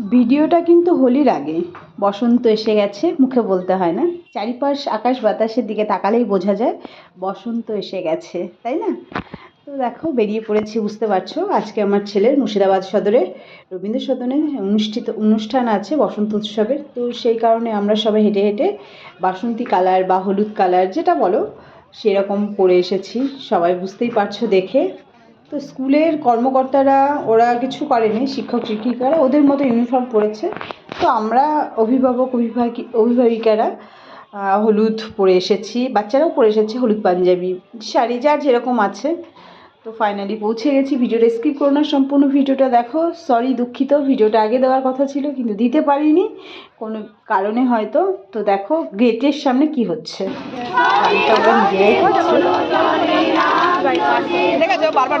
ভিডিওটা কিন্তু হোলির আগে। বসন্ত এসে গেছে, মুখে বলতে হয় না। চারিপাশ আকাশ বাতাসের দিকে তাকালেই বোঝা যায়, বসন্ত এসে গেছে, তাই না? তো দেখো, বেরিয়ে পড়েছি, বুঝতে পারছ? আজকে আমার ছেলের মুর্শিদাবাদ সদরে রবীন্দ্র সদনে অনুষ্ঠিত, অনুষ্ঠান আছে বসন্ত উৎসবের। তো সেই কারণে আমরা সবাই হেঁটে হেঁটে বাসন্তী কালার বা হলুদ কালার, যেটা বলো, সেরকম পরে এসেছি। সবাই বুঝতেই পারছ দেখে। তো স্কুলের কর্মকর্তারা, ওরা কিছু করেনি, শিক্ষক, শিক্ষিকারা, ওদের মতো ইউনিফর্ম পরেছে। তো আমরা অভিভাবক অভিভাবক অভিভাবিকারা হলুদ পরে এসেছি, বাচ্চারাও পরে এসেছে হলুদ পাঞ্জাবি, শাড়ি, যার যেরকম আছে। তো ফাইনালি পৌঁছে গেছি। ভিডিওটা স্কিপ করো না, সম্পূর্ণ ভিডিওটা দেখো। সরি দুঃখিত, ভিডিওটা আগে দেওয়ার কথা ছিল, কিন্তু দিতে পারিনি। কোনো কারণে হয়তো। তো দেখো গেটের সামনে কি হচ্ছে। বারবার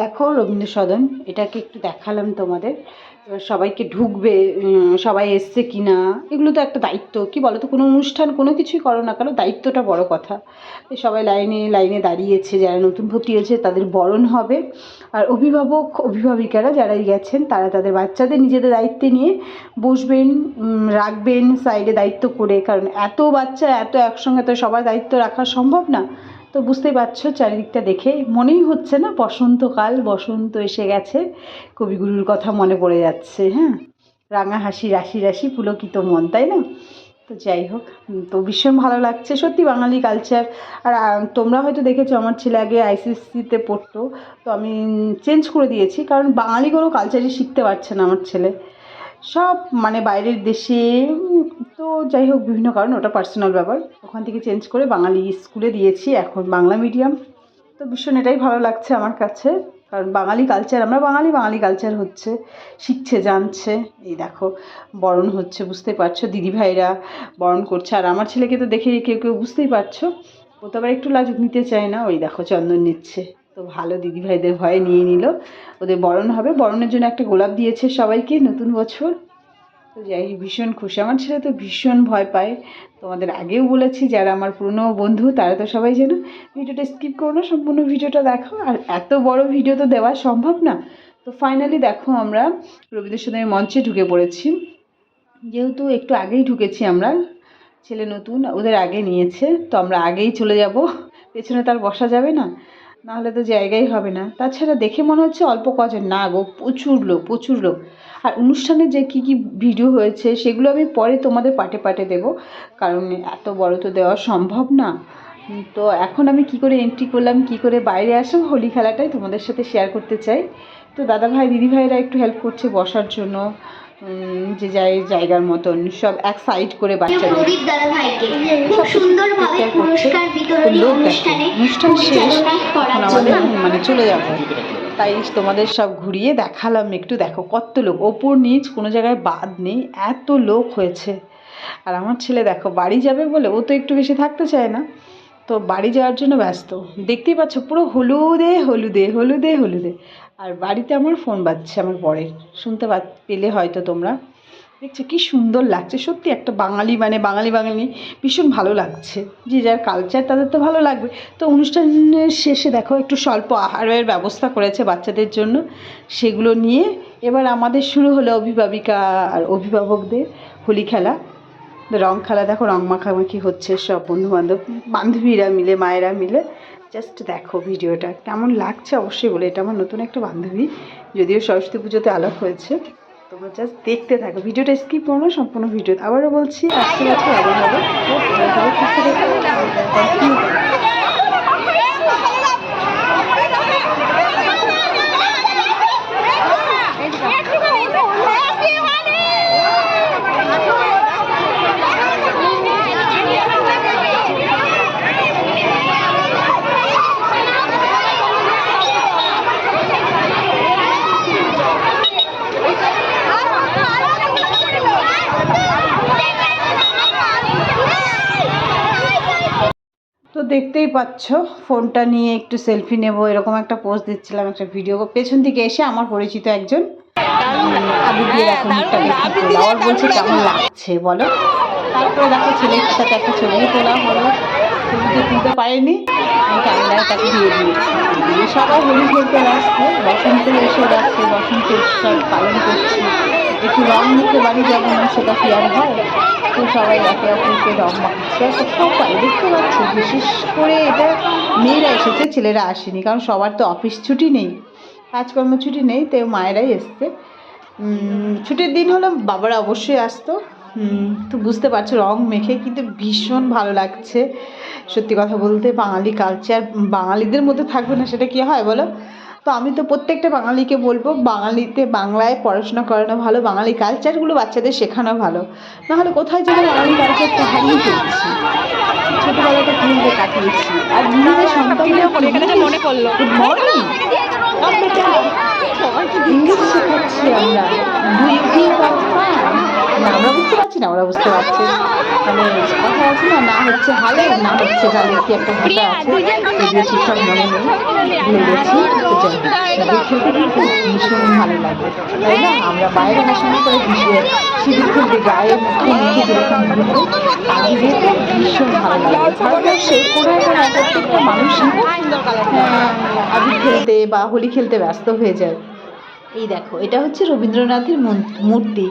দেখো রবীন্দ্র সদন, এটাকে একটু দেখালাম তোমাদের। এবার সবাইকে ঢুকবে সবাই এসছে কি না এগুলো তো একটা দায়িত্ব। কি বলো তো কোনো অনুষ্ঠান কোনো কিছুই করো না কেন, দায়িত্বটা বড় কথা। সবাই লাইনে লাইনে দাঁড়িয়েছে, যারা নতুন ভর্তি হয়েছে, তাদের বরণ হবে। আর অভিভাবক, অভিভাবিকারা যারাই গেছেন, তারা তাদের বাচ্চাদের নিজেদের দায়িত্বে নিয়ে বসবেন রাখবেন সাইডে দায়িত্ব করে। কারণ এত বাচ্চা, এত একসঙ্গে, তো সবার দায়িত্ব রাখা সম্ভব না। তো বুঝতেই পারছ, চারিদিকটা দেখে মনেই হচ্ছে না বসন্তকাল, বসন্ত এসে গেছে, কবিগুরুর কথা মনে পড়ে যাচ্ছে হ্যাঁ? রাঙা হাসি, রাশি রাশি পুলকিত মন, তাই না? তো যাই হোক তো ভীষণ ভালো লাগছে, সত্যি বাঙালি কালচার আর তোমরা হয়তো দেখেছ, আমার ছেলে আগে আইসিএসসিতে পড়তো, তো আমি চেঞ্জ করে দিয়েছি, কারণ বাঙালি কোনো কালচারই শিখতে পারছে না আমার ছেলে। সব মানে বাইরের দেশে তো যাই হোক, বিভিন্ন কারণ ওটা পার্সোনাল ব্যাপার। ওখান থেকে চেঞ্জ করে বাঙালি স্কুলে দিয়েছি, এখন বাংলা মিডিয়াম তো ভীষণ এটাই ভালো লাগছে আমার কাছে, কারণ বাঙালি কালচার আমরা বাঙালি বাঙালি কালচার হচ্ছে, শিখছে, জানছে। এই দেখো, বরণ হচ্ছে, বুঝতেই পারছ, দিদিভাইরা বরণ করছে। আর আমার ছেলেকে তো দেখে কেউ কেউ বুঝতেই পারছ, ও তো আবার একটু লাজুক, নিতে চায় না। ওই দেখো, চন্দন নিচ্ছে। তো ভালো, দিদিভাইদের ভয়ে নিয়ে নিল। ওদের বরণ হবে। বরণের জন্য একটা গোলাপ দিয়েছে সবাইকে নতুন বছর। তো যাই ভীষণ খুশি। আমার ছেলে তো ভীষণ ভয় পায়। তোমাদের আগেও বলেছি, যারা আমার পুরনো বন্ধু, তারা তো সবাই যেন ভিডিওটা স্কিপ করো না, সম্পূর্ণ ভিডিওটা দেখো। আর এত বড় ভিডিও তো দেওয়া সম্ভব না। তো ফাইনালি দেখো আমরা রবীন্দ্র সদনের মঞ্চে ঢুকে পড়েছি। যেহেতু একটু আগেই ঢুকেছি আমরা, ছেলে নতুন, ওদের আগে নিয়েছে, তো আমরা আগেই চলে যাব। পেছনে তার বসা যাবে না। নাহলে তো জায়গাই হবে না। তাছাড়া দেখে মনে হচ্ছে অল্প কজন। না গো, প্রচুর লোক প্রচুর লোক। আর অনুষ্ঠানে যে কী কী ভিডিও হয়েছে, সেগুলো আমি পরে তোমাদের পাটে পাটে দেব। কারণ এত বড় তো দেওয়া সম্ভব না। তো এখন আমি কি করে এন্ট্রি করলাম, কি করে বাইরে আসলাম হোলি খেলাটাই তোমাদের সাথে শেয়ার করতে চাই। তো দাদা ভাই দিদি ভাইরা একটু হেল্প করছে বসার জন্য যে যাই জায়গার মতন সব এক সাইড করে বাচ্চাদের প্রদীপ দাদা ভাইকে খুব সুন্দরভাবে পুরস্কার বিতরণী অনুষ্ঠানে অনুষ্ঠান শেষ। এখন আমাদের মানে চলে যাব। তাই তোমাদের সব ঘুরিয়ে দেখালাম একটু দেখো কত লোক। ওপর নিচ কোনো জায়গায় বাদ নেই এত লোক হয়েছে। আর আমার ছেলে দেখো বাড়ি যাবে বলে ও তো একটু বেশি থাকতে চায় না। তো বাড়ি যাওয়ার জন্য ব্যস্ত। দেখতেই পাচ্ছ পুরো হলুদে হলুদে হলুদে হলুদে। আর বাড়িতে আমার ফোন বাজছে আমার বরের। শুনতে পেলে হয়তো তোমরা। দেখছ কি সুন্দর লাগছে। সত্যি একটা বাঙালি মানে বাঙালি বাঙালি ভীষণ ভালো লাগছে। যে যার কালচার তাদের তো ভালো লাগবে। তো অনুষ্ঠানের শেষে দেখো একটু স্বল্প আহারের ব্যবস্থা করেছে বাচ্চাদের জন্য। সেগুলো নিয়ে এবার আমাদের শুরু হলো অভিভাবিকা আর অভিভাবকদের হোলি খেলা। রং খেলা দেখো রং মাখামাখি হচ্ছে সব বন্ধুবান্ধব, বান্ধবীরা মিলে, মায়েরা মিলে। জাস্ট দেখো ভিডিওটা, কেমন লাগছে অবশ্যই বলে। এটা আমার নতুন একটা বান্ধবী, যদিও সরস্বতী পুজোতে আলাপ হয়েছে। তোমরা জাস্ট দেখতে থাকো। ভিডিওটা স্কিপ করো না, সম্পূর্ণ ভিডিও আবারও বলছি আসতে বছর আবার হবে দেখতেই পাচ্ছ ফোনটা নিয়ে একটু সেলফি নেব এরকম একটা পোস্ট দিচ্ছিলাম একটা ভিডিও পেছন দিকে এসে আমার পরিচিত একজন। ওর বলছে কেমন লাগছে বলো? তারপরে দেখো ছেলের সাথে একটা ছবি তোলা হলো। ছবিতে তুলতে পারেনি আমি ক্যামেরায় তাকে দিয়ে দিয়েছি। সবাই হোলি খেলতে ব্যস্ত বসন্ত এসে যাচ্ছে বসন্ত উৎসব পালন করছি একটু রং মুখে বাড়ি যাব না সেটা কি আর হয় তো সবাই একে অপরকে রং মাখছে সবাই দেখতে পাচ্ছি বিশেষ করে এটা মেয়েরা এসেছে ছেলেরা আসেনি কারণ সবার তো অফিস ছুটি নেই কাজকর্ম ছুটি নেই তো মায়েরাই এসছে ছুটির দিন হলে বাবারা অবশ্যই আসতো তো বুঝতে পারছ রং মেখে কিন্তু ভীষণ ভালো লাগছে সত্যি কথা বলতে বাঙালি কালচার বাঙালিদের মধ্যে থাকবে না সেটা কি হয় বলো? তো আমি তো প্রত্যেকটা বাঙালিকে বলব বাঙালিতে বাংলায় পড়াশোনা করানো ভালো বাঙালি কালচারগুলো বাচ্চাদের শেখানো ভালো। নাহলে কোথায় যেন বাঙালি কালচারটা হারিয়ে ফেলছি। ছোটোবেলাটা ভুলতে কাটিয়েছি। আর নিজেদের সন্তানদের মনে পড়ল। গুড মর্নিং ইংলিশ শেখাচ্ছি আমরা। দুই দুই না আমরা বুঝতে পারছি না ওরা বুঝতে পারছে। মানে কথা আছে না না হচ্ছে হালে না হচ্ছে গালে কি একটা ভাষা আছে। যদিও ঠিকঠাক মনে নেই ভুলে গেছি। তো যাই হোক, খেলতে কিন্তু ভীষণ ভালো লাগে। তাই না? আমরা বাইরে পড়াশোনা করে ভীষণ সিঁদুর খেলতে গায়ে মুখে মুখে যেরকম ঘুরবো যেতে ভীষণ ভালো লাগে। ভারতবর্ষে কোনো কোনো প্রত্যেকটা মানুষই হ্যাঁ, আবির খেলতে বা হোলি খেলতে ব্যস্ত হয়ে যায়। এই দেখো, এটা হচ্ছে রবীন্দ্রনাথের মূর্তি।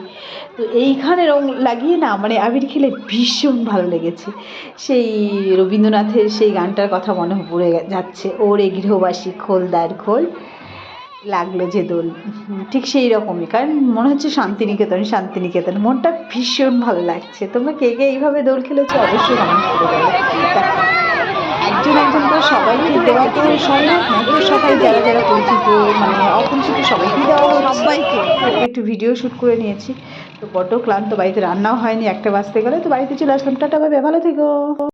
তো এইখানে রং লাগিয়ে না মানে আবির খেলে ভীষণ ভালো লেগেছে। সেই রবীন্দ্রনাথের সেই গানটার কথা মনে পড়ে যাচ্ছে। ওরে গৃহবাসী খোল খোলদার খোল লাগল যে দোল। ঠিক সেই রকমই, কারণ মনে হচ্ছে শান্তিনিকেতন শান্তিনিকেতন। মনটা ভীষণ ভালো লাগছে। তোমরা কে কে এইভাবে দোল খেলেছো অবশ্যই কমেন্ট করে একজন সবাই যারা যারা পরিচিত মানে অপরিচিত সবাইকে দেওয়া সবাইকে। একটু ভিডিও শ্যুট করে নিয়েছি। তো বড্ড ক্লান্ত বাড়িতে রান্নাও হয়নি একটা বাজতে গেলে তো বাড়িতে চলে আসলাম। টাটা ভাবে ভালো থেকো।